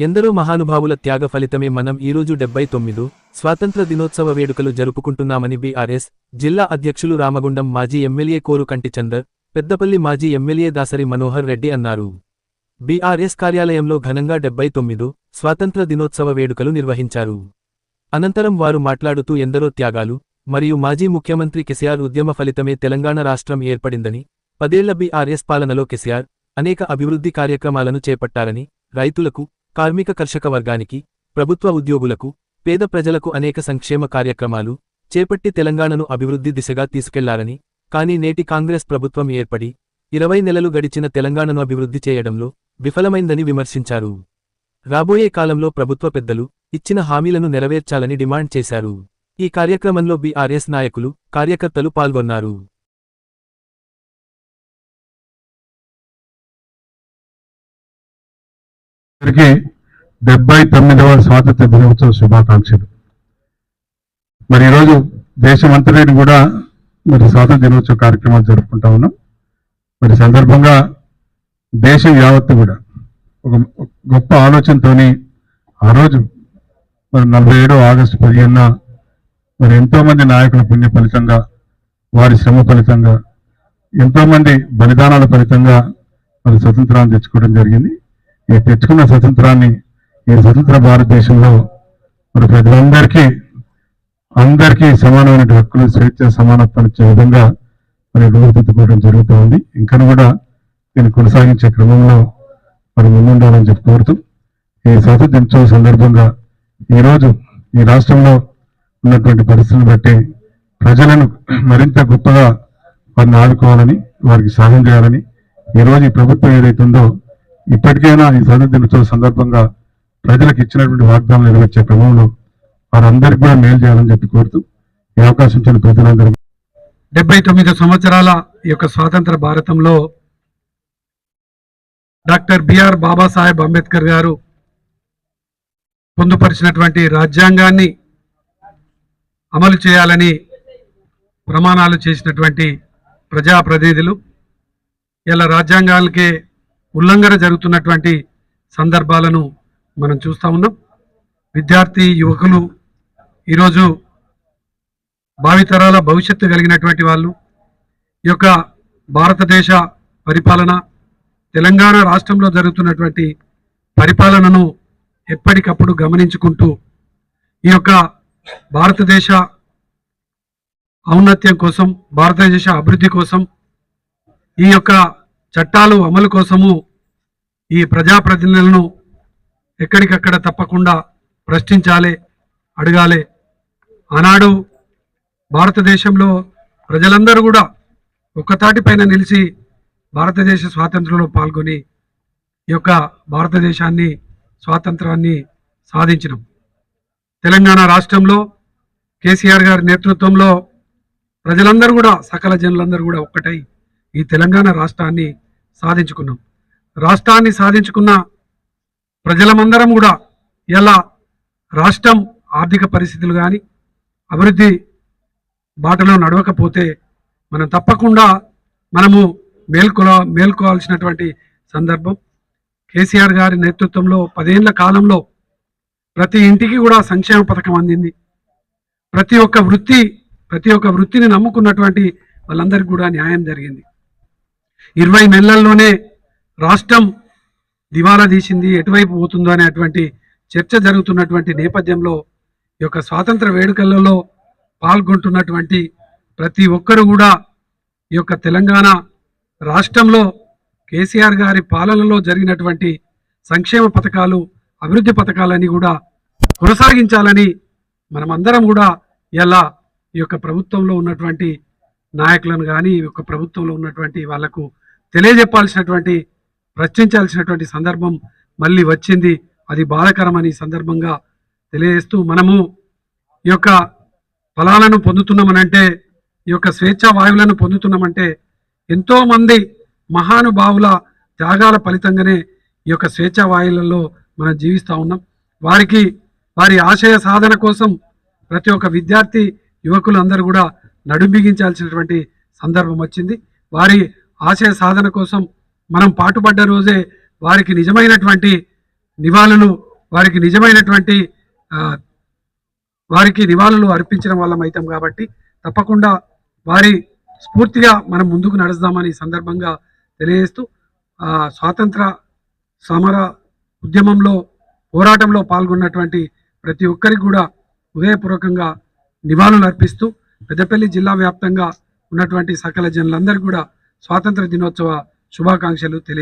ఎందరో మహానుభావుల త్యాగ ఫలితమే మనం ఈరోజు డెబ్బై తొమ్మిది స్వాతంత్ర దినోత్సవ వేడుకలు జరుపుకుంటున్నామని బీఆర్ఎస్ జిల్లా అధ్యక్షులు రామగుండం మాజీ ఎమ్మెల్యే కోరు కంటిచందర్ పెద్దపల్లి మాజీ ఎమ్మెల్యే దాసరి మనోహర్ రెడ్డి అన్నారు. బీఆర్ఎస్ కార్యాలయంలో ఘనంగా డెబ్బై తొమ్మిది స్వాతంత్ర దినోత్సవ వేడుకలు నిర్వహించారు. అనంతరం వారు మాట్లాడుతూ ఎందరో త్యాగాలు మరియు మాజీ ముఖ్యమంత్రి కెసిఆర్ ఉద్యమ ఫలితమే తెలంగాణ రాష్ట్రం ఏర్పడిందని పదేళ్ళ బీఆర్ఎస్ పాలనలో కెసిఆర్ అనేక అభివృద్ధి కార్యక్రమాలను చేపట్టారని రైతులకు కార్మిక కర్షక వర్గానికి ప్రభుత్వ ఉద్యోగులకు పేద ప్రజలకు అనేక సంక్షేమ కార్యక్రమాలు చేపట్టి తెలంగాణను అభివృద్ధి దిశగా తీసుకెళ్ళారని కానీ నేటి కాంగ్రెస్ ప్రభుత్వం ఏర్పడి ఇరవై నెలలు గడిచిన తెలంగాణను అభివృద్ధి చేయడంలో విఫలమైందని విమర్శించారు. రాబోయే కాలంలో ప్రభుత్వ పెద్దలు ఇచ్చిన హామీలను నెరవేర్చాలని డిమాండ్ చేశారు. ఈ కార్యక్రమంలో బీఆర్ఎస్ నాయకులు కార్యకర్తలు పాల్గొన్నారు. అందరికీ డెబ్బై తొమ్మిదవ స్వాతంత్ర దినోత్సవ శుభాకాంక్షలు. మరి ఈరోజు దేశమంతటిని కూడా మరి స్వాతంత్ర దినోత్సవ కార్యక్రమాలు జరుపుకుంటా ఉన్నాం. మరి సందర్భంగా దేశం యావత్తు కూడా ఒక గొప్ప ఆలోచనతోని ఆ రోజు మరి నలభై ఏడో ఆగస్టు పదిహేనున మరి ఎంతో మంది నాయకుల పుణ్య ఫలితంగా వారి శ్రమ ఫలితంగా ఎంతో మంది బలిదానాల ఫలితంగా మరి స్వతంత్రాన్ని తెచ్చుకోవడం జరిగింది. ఈ తెచ్చుకున్న స్వతంత్రాన్ని ఈ స్వతంత్ర భారతదేశంలో మరి ప్రజలందరికీ అందరికీ సమానమైన హక్కులు స్వేచ్ఛ సమానత్వం ఇచ్చే విధంగా మరి రూపుదిద్దుకోవడం జరుగుతూ ఉంది. ఇంకా కూడా దీన్ని కొనసాగించే క్రమంలో మరి ముందుండాలని చెప్పి కోరుతూ ఈ స్వాతంత్ర దినోత్సవం సందర్భంగా ఈరోజు ఈ రాష్ట్రంలో ఉన్నటువంటి పరిస్థితులను బట్టి ప్రజలను మరింత గొప్పగా వారిని ఆదుకోవాలని వారికి సహాయం చేయాలని ఈ రోజు ఈ ప్రభుత్వం ఏదైతే ఉందో ఇప్పటికైనా ఈ స్వాతంత్ర దినోత్సవం సందర్భంగా ప్రజలకు ఇచ్చినటువంటి వాగ్దానాలు నెరవేర్చే క్రమంలో వారందరికీ కూడా మేలు చేయాలని చెప్పి కోరుతూ ఈ అవకాశం ఇచ్చిన ప్రజలందరూ డెబ్బై తొమ్మిది సంవత్సరాల ఈ యొక్క స్వాతంత్ర భారతంలో డాక్టర్ బిఆర్ బాబాసాహెబ్ అంబేద్కర్ గారు పొందుపరిచినటువంటి రాజ్యాంగాన్ని అమలు చేయాలని ప్రమాణాలు చేసినటువంటి ప్రజాప్రతినిధులు ఇలా రాజ్యాంగాలకే ఉల్లంఘన జరుగుతున్నటువంటి సందర్భాలను మనం చూస్తూ ఉన్నాం. విద్యార్థి యువకులు ఈరోజు భావితరాల భవిష్యత్తు కలిగినటువంటి వాళ్ళు ఈ యొక్క భారతదేశ పరిపాలన తెలంగాణ రాష్ట్రంలో జరుగుతున్నటువంటి పరిపాలనను ఎప్పటికప్పుడు గమనించుకుంటూ ఈ యొక్క భారతదేశ ఔన్నత్యం కోసం భారతదేశ అభివృద్ధి కోసం ఈ యొక్క చట్టాలు అమలు కోసము ఈ ప్రజాప్రతినిధులను ఎక్కడికక్కడ తప్పకుండా ప్రశ్నించాలి అడగాలి. ఆనాడు భారతదేశంలో ప్రజలందరూ కూడా ఒక్కతాటిపైన నిలిచి భారతదేశ స్వాతంత్రంలో పాల్గొని ఈ యొక్క భారతదేశాన్ని స్వాతంత్రాన్ని సాధించినాం. తెలంగాణ రాష్ట్రంలో కేసీఆర్ గారి నేతృత్వంలో ప్రజలందరూ కూడా సకల జనులందరూ కూడా ఒక్కటై ఈ తెలంగాణ రాష్ట్రాన్ని సాధించుకున్నాం. రాష్ట్రాన్ని సాధించుకున్న ప్రజలమందరం కూడా ఇలా రాష్ట్రం ఆర్థిక పరిస్థితులు కానీ అభివృద్ధి బాటలో నడవకపోతే మనం తప్పకుండా మనము మేల్కొల మేల్కోవాల్సినటువంటి సందర్భం. కేసీఆర్ గారి నేతృత్వంలో పదేళ్ళ కాలంలో ప్రతి ఇంటికి కూడా సంక్షేమ పథకం అందింది. ప్రతి ఒక్క వృత్తి ప్రతి ఒక్క వృత్తిని నమ్ముకున్నటువంటి వాళ్ళందరికీ కూడా న్యాయం జరిగింది. ఇరవై నెలల్లోనే రాష్ట్రం దివాలా తీసింది ఎటువైపు పోతుందో అనేటువంటి చర్చ జరుగుతున్నటువంటి నేపథ్యంలో ఈ యొక్క స్వాతంత్ర వేడుకలలో పాల్గొంటున్నటువంటి ప్రతి ఒక్కరు కూడా ఈ యొక్క తెలంగాణ రాష్ట్రంలో కేసీఆర్ గారి పాలనలో జరిగినటువంటి సంక్షేమ పథకాలు అభివృద్ధి పథకాలని కూడా కొనసాగించాలని మనమందరం కూడా ఇలా ఈ యొక్క ప్రభుత్వంలో ఉన్నటువంటి నాయకులను కానీ ఈ యొక్క ప్రభుత్వంలో ఉన్నటువంటి వాళ్ళకు తెలియజెప్పాల్సినటువంటి ప్రశ్నించాల్సినటువంటి సందర్భం మళ్ళీ వచ్చింది. అది బాధకరమని ఈ సందర్భంగా తెలియజేస్తూ మనము ఈ యొక్క ఫలాలను పొందుతున్నామనంటే ఈ యొక్క స్వేచ్ఛా వాయువులను పొందుతున్నామంటే ఎంతోమంది మహానుభావుల త్యాగాల ఫలితంగానే ఈ యొక్క స్వేచ్ఛా వాయువులలో మనం జీవిస్తూ ఉన్నాం. వారికి వారి ఆశయ సాధన కోసం ప్రతి ఒక్క విద్యార్థి యువకులు అందరూ కూడా నడుంబిగించాల్సినటువంటి సందర్భం వచ్చింది. వారి ఆశయ సాధన కోసం మనం పాటుపడ్డ రోజే వారికి నిజమైనటువంటి నివాళులు వారికి నిజమైనటువంటి వారికి నివాళులు అర్పించడం వాళ్ళం అవుతాం కాబట్టి తప్పకుండా వారి స్ఫూర్తిగా మనం ముందుకు నడుస్తామని సందర్భంగా తెలియజేస్తూ స్వాతంత్ర సమర ఉద్యమంలో పోరాటంలో పాల్గొన్నటువంటి ప్రతి ఒక్కరికి కూడా హృదయపూర్వకంగా నివాళులు అర్పిస్తూ పెద్దపల్లి జిల్లా వ్యాప్తంగా ఉన్నటువంటి సకల జనులందరికీ కూడా స్వాతంత్ర దినోత్సవ శుభాకాంక్షలు తెలియ